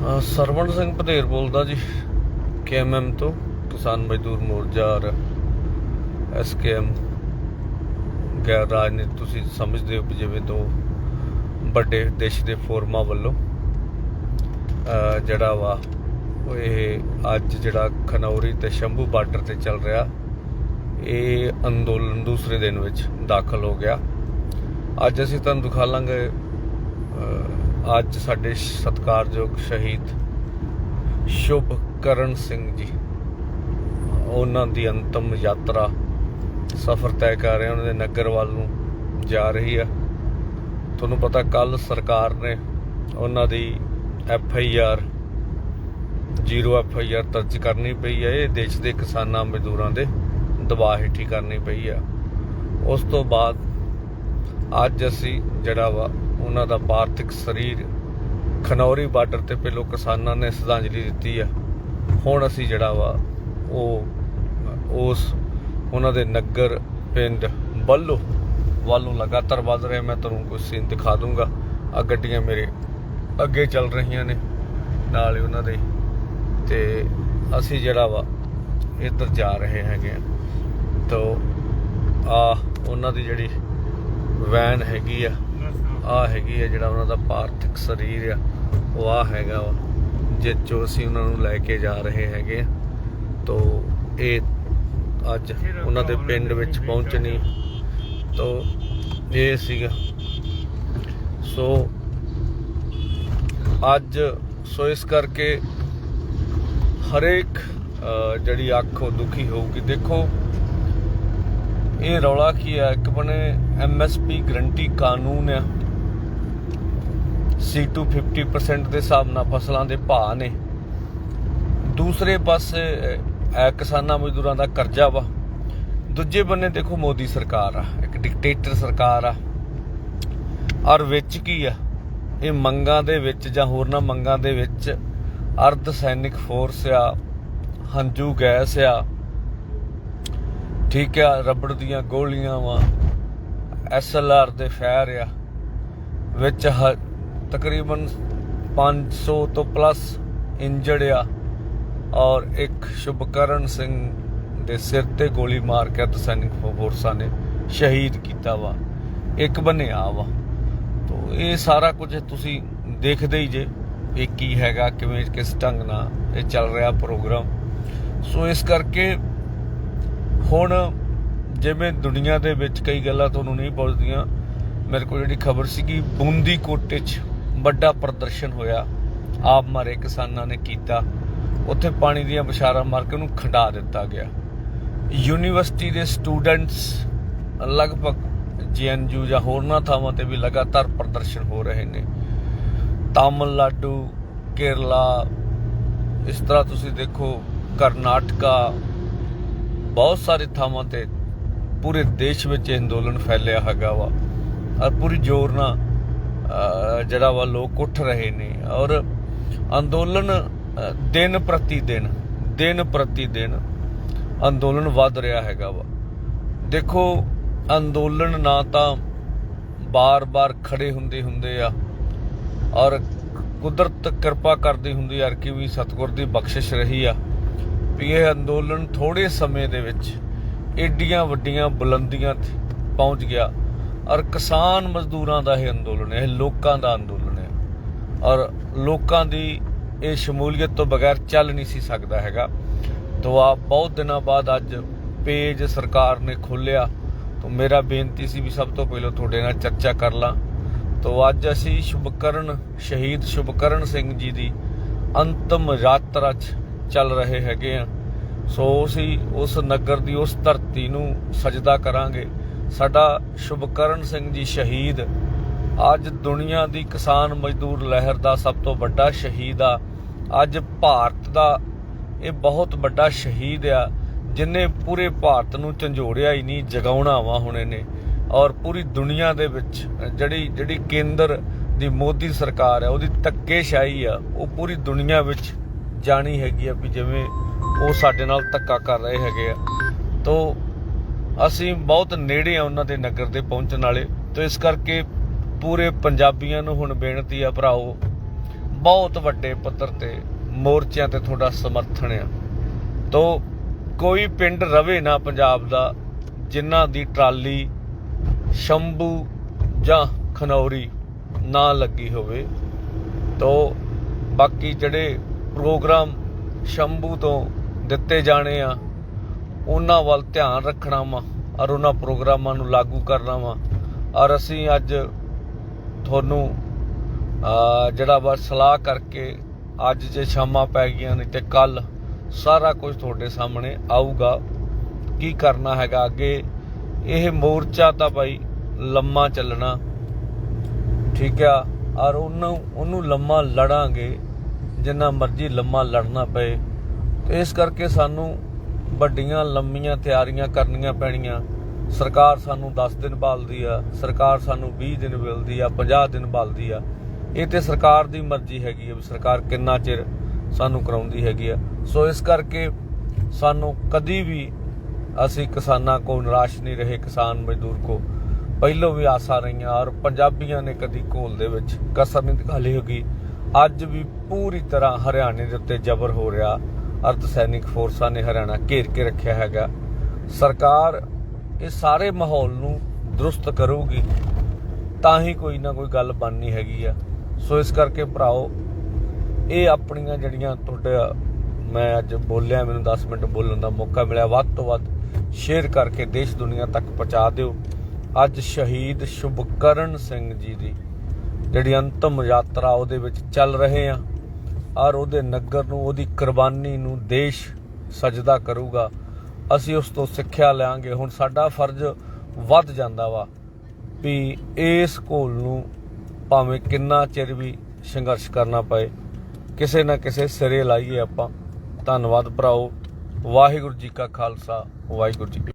ਸਰਵਣ ਸਿੰਘ ਪਧੇਰ ਬੋਲਦਾ ਜੀ ਕੇਐਮਐਮ ਤੋਂ, ਕਿਸਾਨ ਮਜ਼ਦੂਰ ਮੋਰਚਾ ਔਰ ਐਸਕੇਐਮ ਗੈਰ ਰਾਜਨੀਤੀ ਤੁਸੀਂ ਸਮਝਦੇ ਹੋ ਜਿਵੇਂ ਤੋਂ ਵੱਡੇ ਦੇਸ਼ ਦੇ ਫੋਰਮਾਂ ਵੱਲੋਂ ਜਿਹੜਾ ਵਾ ਇਹ ਅੱਜ ਜਿਹੜਾ ਖਨੌਰੀ ਤੇ ਸ਼ੰਭੂ ਬਾਰਡਰ ਤੇ ਚੱਲ ਰਿਹਾ, ਇਹ ਅੰਦੋਲਨ ਦੂਸਰੇ ਦਿਨ ਵਿੱਚ ਦਾਖਲ ਹੋ ਗਿਆ। ਅੱਜ ਅਸੀਂ ਤੁਹਾਨੂੰ ਦਿਖਾ ਲਾਂਗੇ ਅੱਜ ਸਾਡੇ ਸਤਿਕਾਰਯੋਗ ਸ਼ਹੀਦ ਸ਼ੁਭ ਕਰਨ ਸਿੰਘ ਜੀ। ਉਹਨਾਂ ਦੀ ਅੰਤਮ ਯਾਤਰਾ ਸਫ਼ਰ ਤੈਅ ਕਰ ਰਹੇ ਉਹਨਾਂ ਦੇ ਨਗਰ ਵੱਲ ਨੂੰ ਜਾ ਰਹੀ ਆ। ਤੁਹਾਨੂੰ ਪਤਾ ਕੱਲ ਸਰਕਾਰ ਨੇ ਉਹਨਾਂ ਦੀ F I R, zero F I R ਦਰਜ ਕਰਨੀ ਪਈ ਹੈ ਇਹ ਦੇਸ਼ ਦੇ ਕਿਸਾਨਾਂ ਮਜ਼ਦੂਰਾਂ ਦੇ ਦਬਾਅ ਹੇਠੀ ਕਰਨੀ ਪਈ ਆ। ਉਸ ਤੋਂ ਬਾਅਦ ਅੱਜ ਅਸੀਂ ਜਿਹੜਾ ਵਾ ਉਹਨਾਂ ਦਾ ਪਾਰਥਿਕ ਸਰੀਰ ਖਨੌਰੀ ਬਾਰਡਰ ਤੇ ਪਹਿਲੋਂ ਕਿਸਾਨਾਂ ਨੇ ਸ਼ਰਧਾਂਜਲੀ ਦਿੱਤੀ ਆ ਹੁਣ ਅਸੀਂ ਜਿਹੜਾ ਵਾ, ਉਹ, ਉਸ, ਉਹਨਾਂ ਦੇ ਨਗਰ ਪਿੰਡ ਬੱਲੋ ਵੱਲੋਂ ਲਗਾਤਾਰ ਵੱਧ ਰਿਹਾ। ਮੈਂ ਤੁਹਾਨੂੰ ਕੁਝ ਸੀਨ ਦਿਖਾ ਦੂੰਗਾ। ਆ ਗੱਡੀਆਂ ਮੇਰੇ ਅੱਗੇ ਚੱਲ ਰਹੀਆਂ ਨੇ, ਨਾਲ ਹੀ ਉਹਨਾਂ ਦੇ। ਤੇ ਅਸੀਂ ਜਿਹੜਾ ਵਾ, ਇੱਧਰ ਜਾ ਰਹੇ ਹੈਗੇ ਆ ਤੋ ਆ ਉਹਨਾਂ ਦੀ ਜਿਹੜੀ ਵੈਨ ਹੈਗੀ ਆ ਆ ਹੈਗੀ ਆ ਜਿਹੜਾ ਉਹਨਾਂ ਦਾ ਪਾਰਥਿਕ ਸਰੀਰ ਆ, ਉਹ ਆ ਹੈਗਾ ਵਾ, ਜਿਸ 'ਚੋਂ ਅਸੀਂ ਉਹਨਾਂ ਨੂੰ ਲੈ ਕੇ ਜਾ ਰਹੇ ਹੈਗੇ ਆ। ਤੋ ਇਹ ਅੱਜ ਉਹਨਾਂ ਦੇ ਪਿੰਡ ਵਿੱਚ ਪਹੁੰਚਣੀ। ਤੋ ਇਹ ਸੀਗਾ। ਸੋ ਅੱਜ, ਸੋ ਇਸ ਕਰਕੇ ਹਰੇਕ ਜਿਹੜੀ ਅੱਖ ਉਹ ਦੁਖੀ ਹੋਊਗੀ। ਦੇਖੋ, ਇਹ ਰੌਲਾ ਕੀ ਹੈ ਇੱਕ ਬਣੇ ਐਮਐਸਪੀ ਗਰੰਟੀ ਕਾਨੂੰਨ ਆ। C2 50% ਦੇ ਹਿਸਾਬ ਨਾਲ ਫਸਲਾਂ ਦੇ ਭਾਅ ਨੇ। ਦੂਸਰੇ ਪਾਸੇ ਕਿਸਾਨਾਂ ਮਜ਼ਦੂਰਾਂ ਦਾ ਕਰਜ਼ਾ ਵਾ। ਦੂਜੇ ਬੰਨੇ ਦੇਖੋ ਮੋਦੀ ਸਰਕਾਰ ਆ, ਇੱਕ ਡਿਕਟੇਟਰ ਸਰਕਾਰ ਆ। ਔਰ ਵਿੱਚ ਕੀ ਆ? ਇਹ ਮੰਗਾਂ ਦੇ ਵਿੱਚ ਜਾਂ ਹੋਰਨਾਂ ਮੰਗਾਂ ਦੇ ਵਿੱਚ ਅਰਧ ਸੈਨਿਕ ਫੋਰਸ ਆ, ਹੰਝੂ ਗੈਸ ਆ। ਠੀਕ ਆ, ਰਬੜ ਦੀਆਂ ਗੋਲੀਆਂ ਵਾ ਐਸਐਲਆਰ ਦੇ ਫਾਇਰ ਆ। ਵਿੱਚ ਹ- ਤਕਰੀਬਨ 500 ਤੋਂ ਪਲੱਸ ਇੰਜਰਡ ਆ ਔਰ ਇੱਕ ਸ਼ੁਭਕਰਨ ਸਿੰਘ ਦੇ ਸਿਰ ਤੇ ਗੋਲੀ ਮਾਰ ਕੇ ਅਰਧ ਸੈਨਿਕ ਫੋਰਸਾਂ ਨੇ ਸ਼ਹੀਦ ਕੀਤਾ ਵਾ। ਇੱਕ ਬਣਿਆ ਵਾ। ਤੋ ਇਹ ਸਾਰਾ ਕੁਝ ਤੁਸੀਂ ਦੇਖਦੇ ਹੀ ਜੇ ਇਹ ਕੀ ਹੈਗਾ, ਕਿਵੇਂ, ਕਿਸ ਢੰਗ ਨਾਲ ਇਹ ਚੱਲ ਰਿਹਾ ਪ੍ਰੋਗਰਾਮ। ਸੋ ਇਸ ਕਰਕੇ ਹੁਣ ਜਿਵੇਂ ਦੁਨੀਆ ਦੇ ਵਿੱਚ ਕਈ ਗੱਲਾਂ ਤੁਹਾਨੂੰ ਨਹੀਂ ਪਹੁੰਚਦੀਆਂ ਮੇਰੇ ਕੋਲ ਜਿਹੜੀ ਖਬਰ ਸੀਗੀ ਕਿ ਬੂੰਦੀ ਕੋਟੇ 'ਚ ਵੱਡਾ ਪ੍ਰਦਰਸ਼ਨ ਹੋਇਆ। ਆਪ ਮਾਰੇ ਕਿਸਾਨਾਂ ਨੇ ਕੀਤਾ। ਉੱਥੇ ਪਾਣੀ ਦੀਆਂ ਬਸ਼ਾਰਾਂ ਮਾਰ ਕੇ ਉਹਨੂੰ ਖੰਡਾ ਦਿੱਤਾ ਗਿਆ। ਯੂਨੀਵਰਸਿਟੀ ਦੇ ਸਟੂਡੈਂਟਸ, ਲਗਭਗ ਜੀਐਨਯੂ ਜਾਂ ਹੋਰਨਾਂ ਥਾਵਾਂ ਤੇ ਵੀ ਲਗਾਤਾਰ ਪ੍ਰਦਰਸ਼ਨ ਹੋ ਰਹੇ ਨੇ। ਤਾਮਿਲਨਾਡੂ, ਕੇਰਲਾ, ਇਸ ਤਰ੍ਹਾਂ ਤੁਸੀਂ ਦੇਖੋ, ਕਰਨਾਟਕਾ, ਬਹੁਤ ਸਾਰੇ ਥਾਵਾਂ ਤੇ ਪੂਰੇ ਦੇਸ਼ ਵਿੱਚ ਇਹ ਅੰਦੋਲਨ ਫੈਲਿਆ ਹੈਗਾ ਵਾ। ਔਰ ਪੂਰੀ ਜ਼ੋਰ ਨਾਲ ਜਿਹੜਾ ਵਾ ਲੋਕ ਉੱਠ ਰਹੇ ਨੇ ਔਰ ਅੰਦੋਲਨ ਦਿਨ ਪ੍ਰਤੀ ਦਿਨ ਦਿਨ ਪ੍ਰਤੀ ਦਿਨ ਅੰਦੋਲਨ ਵੱਧ ਰਿਹਾ ਹੈਗਾ ਵਾ। ਦੇਖੋ, ਅੰਦੋਲਨ ਨਾ ਤਾਂ ਬਾਰ-ਬਾਰ ਖੜੇ ਹੁੰਦੇ ਹੁੰਦੇ ਆ ਔਰ ਕੁਦਰਤ ਕਿਰਪਾ ਕਰਦੀ ਹੁੰਦੀ ਯਾਰ ਕਿ ਵੀ ਸਤਿਗੁਰ ਦੀ ਬਖਸ਼ਿਸ਼ ਰਹੀ ਆ। ਵੀ ਇਹ ਅੰਦੋਲਨ ਥੋੜੇ ਸਮੇਂ ਦੇ ਵਿੱਚ ਏਡੀਆਂ ਵੱਡੀਆਂ ਬੁਲੰਦੀਆਂ ਤੇ ਪਹੁੰਚ ਗਿਆ। ਔਰ ਕਿਸਾਨ ਮਜ਼ਦੂਰਾਂ ਦਾ ਇਹ ਅੰਦੋਲਨ ਹੈ, ਇਹ ਲੋਕਾਂ ਦਾ ਅੰਦੋਲਨ ਹੈ। ਔਰ ਲੋਕਾਂ ਦੀ ਇਹ ਸ਼ਮੂਲੀਅਤ ਤੋਂ ਬਗੈਰ ਚੱਲ ਨਹੀਂ ਸੀ ਸਕਦਾ ਹੈਗਾ। ਤੋਂ ਆ ਬਹੁਤ ਦਿਨਾਂ ਬਾਅਦ ਅੱਜ ਪੇਜ ਸਰਕਾਰ ਨੇ ਖੋਲਿਆ ਤੋਂ ਮੇਰਾ ਬੇਨਤੀ ਸੀ ਵੀ ਸਭ ਤੋਂ ਪਹਿਲਾਂ ਤੁਹਾਡੇ ਨਾਲ ਚਰਚਾ ਕਰ ਲਾਂ। ਤੋਂ ਅੱਜ ਅਸੀਂ ਸ਼ੁਭਕਰਨ, ਸ਼ਹੀਦ ਸ਼ੁਭਕਰਨ ਸਿੰਘ ਜੀ ਦੀ ਅੰਤਮ ਯਾਤਰਾ 'ਚ ਚੱਲ ਰਹੇ ਹੈਗੇ ਆ ਸੋ ਅਸੀਂ ਉਸ ਨਗਰ ਦੀ ਉਸ ਧਰਤੀ ਨੂੰ ਸਜਦਾ ਕਰਾਂਗੇ। ਸਾਡਾ ਸ਼ੁਭਕਰਨ ਸਿੰਘ ਜੀ ਸ਼ਹੀਦ। ਅੱਜ ਦੁਨੀਆ ਦੀ ਕਿਸਾਨ ਮਜ਼ਦੂਰ ਲਹਿਰ ਦਾ ਸਭ ਤੋਂ ਵੱਡਾ ਸ਼ਹੀਦ ਆ। ਅੱਜ ਭਾਰਤ ਦਾ ਇਹ ਬਹੁਤ ਵੱਡਾ ਸ਼ਹੀਦ ਆ, ਜਿਨੇ ਪੂਰੇ ਭਾਰਤ ਨੂੰ ਝੰਜੋੜਿਆ ਹੀ ਨਹੀਂ ਜਗਾਉਣਾ ਵਾ ਹੁਣ ਨੇ। ਔਰ ਪੂਰੀ ਦੁਨੀਆ ਦੇ ਵਿੱਚ ਜਿਹੜੀ ਜਿਹੜੀ ਕੇਂਦਰ ਦੀ ਮੋਦੀ ਸਰਕਾਰ ਹੈ ਉਹਦੀ ਧੱਕੇਸ਼ਾਹੀ ਆ, ਉਹ ਪੂਰੀ ਦੁਨੀਆ ਵਿੱਚ ਜਾਣੀ ਹੈਗੀ ਆ ਵੀ ਜਿਵੇਂ ਉਹ ਸਾਡੇ ਨਾਲ ਧੱਕਾ ਕਰ ਰਹੇ ਹੈਗੇ ਆ। ਤੋਂ ਅਸੀਂ ਬਹੁਤ ਨੇੜੇ ਆ ਉਹਨਾਂ ਦੇ ਨਗਰ ਦੇ ਪਹੁੰਚਣ ਵਾਲੇ ਤੋਂ ਇਸ ਕਰਕੇ ਪੂਰੇ ਪੰਜਾਬੀਆਂ ਨੂੰ ਹੁਣ ਬੇਨਤੀ ਆ ਭਰਾਓ, ਬਹੁਤ ਵੱਡੇ ਪੱਧਰ ਤੇ ਮੋਰਚਿਆਂ ਤੇ ਤੁਹਾਡਾ ਸਮਰਥਨ ਆ। ਤੋ ਕੋਈ ਪਿੰਡ ਰਵੇ ਨਾ ਪੰਜਾਬ ਦਾ, ਜਿਨ੍ਹਾਂ ਦੀ ਟਰਾਲੀ ਸ਼ੰਭੂ ਜਾਂ ਖਨੌਰੀ ਨਾ ਲੱਗੀ ਹੋਵੇ, ਤੋ ਬਾਕੀ ਜਿਹੜੇ ਪ੍ਰੋਗਰਾਮ ਸ਼ੰਭੂ ਤੋਂ ਦਿੱਤੇ ਜਾਣੇ ਆ ਉਹਨਾਂ ਵੱਲ ਧਿਆਨ ਰੱਖਣਾ ਵਾ, ਔਰ ਉਹਨਾਂ ਪ੍ਰੋਗਰਾਮਾਂ ਨੂੰ ਲਾਗੂ ਕਰਨਾ ਵਾ। ਔਰ ਅਸੀਂ ਅੱਜ ਤੁਹਾਨੂੰ ਜਿਹੜਾ ਵਾ ਸਲਾਹ ਕਰਕੇ ਅੱਜ ਜੇ ਸ਼ਾਮਾਂ ਪੈ ਗਈਆਂ ਨੇ ਤੇ ਕੱਲ ਸਾਰਾ ਕੁਝ ਤੁਹਾਡੇ ਸਾਹਮਣੇ ਆਊਗਾ। ਕੀ ਕਰਨਾ ਹੈਗਾ ਅੱਗੇ? ਇਹ ਮੋਰਚਾ ਤਾਂ ਭਾਈ ਲੰਮਾ ਚੱਲਣਾ। ਠੀਕ ਆ? ਔਰ ਉਹਨੂੰ ਉਹਨੂੰ ਲੰਮਾ ਲੜਾਂਗੇ, ਜਿੰਨਾ ਮਰਜ਼ੀ ਲੰਮਾ ਲੜਨਾ ਪਏ। ਤੇ ਇਸ ਕਰਕੇ ਸਾਨੂੰ ਵੱਡੀਆਂ, ਲੰਮੀਆਂ ਤਿਆਰੀਆਂ ਕਰਨੀਆਂ ਪੈਣੀਆਂ। ਸਰਕਾਰ ਸਾਨੂੰ 10 ਦਿਨ ਬਾਲਦੀ ਆ, ਸਰਕਾਰ ਸਾਨੂੰ 20 ਦਿਨ ਮਿਲਦੀ ਆ 50 ਦਿਨ ਬਾਲਦੀ ਆ। ਇਹ ਤੇ ਸਰਕਾਰ ਦੀ ਮਰਜ਼ੀ ਹੈਗੀ ਆ ਵੀ ਸਰਕਾਰ ਕਿੰਨਾ ਚਿਰ ਸਾਨੂੰ ਕਰਾਉਂਦੀ ਹੈਗੀ ਆ। ਸੋ ਇਸ ਕਰਕੇ ਸਾਨੂੰ ਕਦੀ ਵੀ ਅਸੀਂ ਕਿਸਾਨਾਂ ਕੋ ਨਿਰਾਸ਼ ਨਹੀਂ ਰਹੇ, ਕਿਸਾਨ ਮਜ਼ਦੂਰ ਕੋ। ਪਹਿਲੋਂ ਵੀ ਆਸਾ ਰਹੀਆਂ ਔਰ ਪੰਜਾਬੀਆਂ ਨੇ ਕਦੀ ਘੋਲ ਦੇ ਵਿੱਚ ਕਸਰ ਨਹੀਂ ਦਿਖਾਲੀ ਹੋਗੀ। ਅੱਜ ਵੀ ਪੂਰੀ ਤਰ੍ਹਾਂ ਹਰਿਆਣੇ ਦੇ ਉੱਤੇ ਜ਼ਬਰ ਹੋ ਰਿਹਾ। ਅਰਧ ਸੈਨਿਕ ਫੋਰਸਾਂ ਨੇ ਹਰਿਆਣਾ ਘੇਰ ਕੇ ਰੱਖਿਆ ਹੈਗਾ। ਸਰਕਾਰ ਇਹ ਸਾਰੇ ਮਾਹੌਲ ਨੂੰ ਦਰੁਸਤ ਕਰੂਗੀ, ਤਾਂ ਹੀ ਕੋਈ ਨਾ ਕੋਈ ਗੱਲ ਬਣਨੀ ਹੈਗੀ ਆ। ਸੋ ਇਸ ਕਰਕੇ ਭਰਾਓ, ਇਹ ਆਪਣੀਆਂ ਜਿਹੜੀਆਂ ਤੁਹਾਡੇ, ਮੈਂ ਅੱਜ ਬੋਲਿਆ, ਮੈਨੂੰ 10 ਮਿੰਟ ਬੋਲਣ ਦਾ ਮੌਕਾ ਮਿਲਿਆ, ਵੱਧ ਤੋਂ ਵੱਧ ਸ਼ੇਅਰ ਕਰਕੇ ਦੇਸ਼ ਦੁਨੀਆ ਤੱਕ ਪਹੁੰਚਾ ਦਿਓ। ਅੱਜ ਸ਼ਹੀਦ ਸ਼ੁਭਕਰਨ ਸਿੰਘ ਜੀ ਦੀ ਜਿਹੜੀ ਅੰਤਮ ਯਾਤਰਾ ਉਹਦੇ ਵਿੱਚ ਚੱਲ ਰਹੇ ਆ। ਔਰ ਉਹਦੇ ਨਗਰ ਨੂੰ, ਉਹਦੀ ਕੁਰਬਾਨੀ ਨੂੰ ਦੇਸ਼ ਸਜਦਾ ਕਰੂਗਾ। ਅਸੀਂ ਉਸ ਤੋਂ ਸਿੱਖਿਆ ਲਿਆਂਗੇ। ਹੁਣ ਸਾਡਾ ਫਰਜ਼ ਵੱਧ ਜਾਂਦਾ ਵਾ ਵੀ ਇਸ ਘੋਲ ਨੂੰ ਭਾਵੇਂ ਕਿੰਨਾ ਚਿਰ ਵੀ ਸੰਘਰਸ਼ ਕਰਨਾ ਪਏ, ਕਿਸੇ ਨਾ ਕਿਸੇ ਸਿਰੇ ਲਾਈਏ ਆਪਾਂ। ਧੰਨਵਾਦ ਭਰਾਓ। ਵਾਹਿਗੁਰੂ ਜੀ ਕਾ ਖਾਲਸਾ। ਵਾਹਿਗੁਰੂ ਜੀ